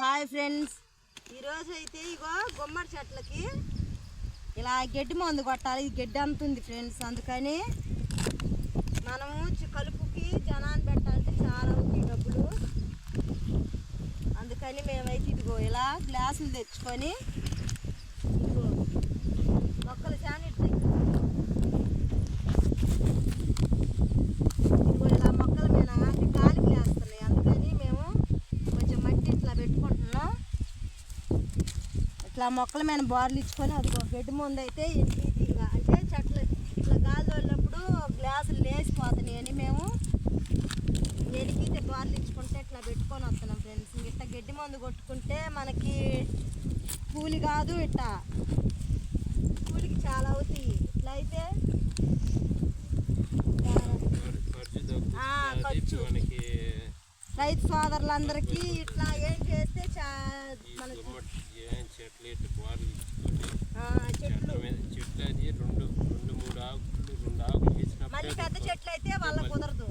Hi friends. ఈరోజు అయితే ఇగో గుమ్మడి చెట్లకి ఇలా గడ్డి మందు కొట్టాలి. ఇది గడ్డి అంతుంది ఫ్రెండ్స్. అందుకని మనము కలుపుకి జనాన్ని పెట్టాలంటే చాలా ఉంది డబ్బులు. అందుకని మేమైతే ఇదిగో ఇలా గ్లాసులు తెచ్చుకొని ఇదిగో మొక్కలు శానిట్ ఇదిగో ఇలా మొక్కల మీద అంటే గాలికి లేస్తున్నాయి అందుకని మేము కొంచెం మట్టి ఇట్లా పెట్టుకుంటున్నాం ఇట్లా మొక్కల మీద బార్లు ఇచ్చుకొని అది గడ్డి ముందు అయితే అంటే చెట్లు ఇట్లా గాలి వెళ్ళినప్పుడు గ్లాసులు లేచిపోతున్నాయి అని మేము ఎలిగితే బార్లు ఇచ్చుకుంటే ఇట్లా పెట్టుకొని వస్తున్నాం ఫ్రెండ్స్. ఇట్లా గడ్డి మందు కొట్టుకుంటే మనకి కూలి కాదు ఇట్లా కూలికి చాలా అవుతాయి. ఇట్లా అయితే ఖర్చు. రైతు సోదరులందరికీ ఇట్లా ఏం చేస్తే చా మనకి గుమ్మడి ఏం చెట్లు ఇటు బార్లు ఇచ్చుకొని ఆ, చెట్ల చెట్లు మీద చెట్లు అది రెండు రెండు మూడు ఆకులు రెండు ఆకులు మళ్ళీ వేసినప్పుడు పెద్ద చెట్లు అయితే వాళ్ళ కుదరదు.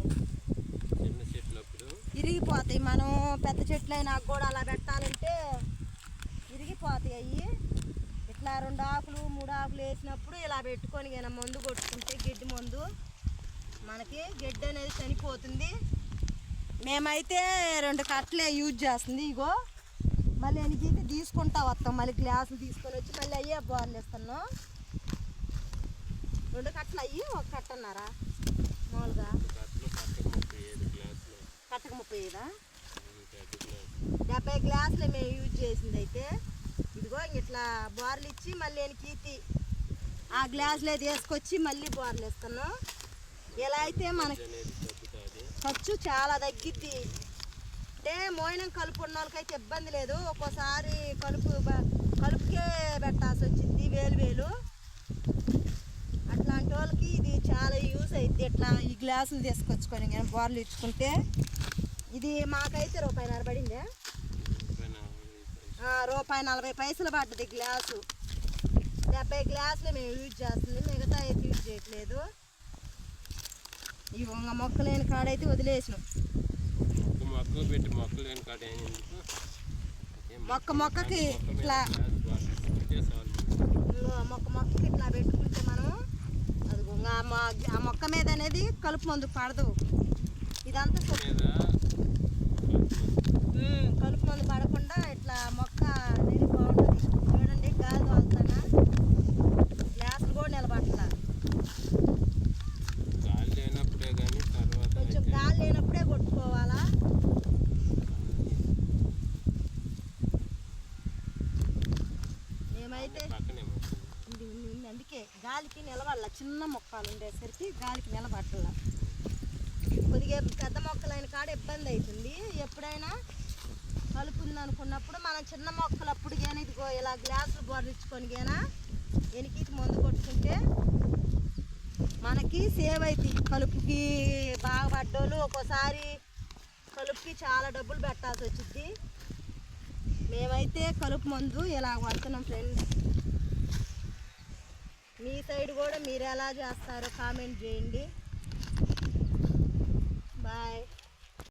చిన్న చెట్లు అప్పుడు ఇరిగిపోతాయి మనం పెద్ద చెట్లు అయినా కూడా అలా పెట్టాలంటే ఇరిగిపోతాయి అవి ఇట్లా రెండు ఆకులు మూడు ఆకులు వేసినప్పుడు ఇలా పెట్టుకొని గిన మందు కొట్టుకుంటే గడ్డి మందు మనకి గడ్డి అనేది చనిపోతుంది. మేమైతే రెండు కట్టలే యూజ్ చేస్తుంది ఇగో. మళ్ళీ వెనకైతే తీసుకుంటా వస్తాం మళ్ళీ గ్లాసులు తీసుకొని వచ్చి మళ్ళీ అయ్యే బార్లు ఇస్తున్నాం రెండు కట్టలు అయ్యి ఒక కట్ట అన్నారా? మామూలుగా? ముప్పై కట్టకు ముప్పై ఐదా? డెబ్బై గ్లాసులు మేము యూజ్ చేసింది అయితే. ఇదిగో ఇట్లా బోర్లు ఇచ్చి మళ్ళీ వెనకీతి ఆ గ్లాసులో తీసుకొచ్చి మళ్ళీ బోర్లు ఇస్తున్నాం ఇలా అయితే మనకి ఖర్చు చాలా తగ్గిద్ది. అంటే మోయినం కలుపు ఉన్న వాళ్ళకైతే ఇబ్బంది లేదు. ఒక్కోసారి కలుపు కలుపుకే పెట్టాల్సి వచ్చింది వేలు వేలు. అట్లాంటి వాళ్ళకి ఇది చాలా యూస్ అవుతుంది ఇట్లా ఈ గ్లాసులు తీసుకొచ్చుకొని కానీ బోర్లు ఇచ్చుకుంటే ఇది మాకైతే రూపాయి నలబడిందే. రూపాయి నలభై పైసలు పడ్డది గ్లాసు. డెబ్బై గ్లాసులు మేము యూజ్ చేస్తుంది. మిగతా అయితే యూజ్ చేయట్లేదు. ఈ మొక్కలేని కాడైతే వదిలేసినాం. మొక్క మొక్క పెట్టి మొక్కలు లేని కాడ మొక్క మొక్కకి ఇట్లా మొక్క మొక్కకి ఇట్లా పెట్టుకుంటే మనం అది ఆ మొక్క మీద అనేది కలుపు మందు పడదు. ఇదంతా కలుపు మందు? పడకుండా ఇట్లా మొక్క అనేది బాగుంటుంది చూడండి గాలి తోలుతానా గ్లాసులు కూడా నిలబట్ల గాలి లేనప్పుడే కానీ తర్వాత కొంచెం అయితే గాలి లేనప్పుడే కొట్టుకోవాలా ఇది. అందుకే గాలికి నిలబడాల చిన్న మొక్కలు ఉండేసరికి గాలికి నిలబడాల. కొద్దిగా పెద్ద మొక్కలైన కాడ ఇబ్బంది అవుతుంది ఎప్పుడైనా కలుపు ఉంది అనుకున్నప్పుడు మనం చిన్న మొక్కలు అప్పుడు కానీ ఇదిగో ఇలా గ్లాసులు బొర్రించుకొని గానా వెనక్కి మందు కొట్టుకుంటే మనకి సేవ్ అవుతాయి కలుపుకి బాగా పడ్డోళ్ళు ఒక్కోసారి కలుపుకి చాలా డబ్బులు పెట్టాల్సి వచ్చింది మేమైతే కలుపు మందు ఇలా వాడుతున్నాం ఫ్రెండ్స్ మీ సైడ్ కూడా మీరు ఎలా చేస్తారో కామెంట్ చేయండి. బాయ్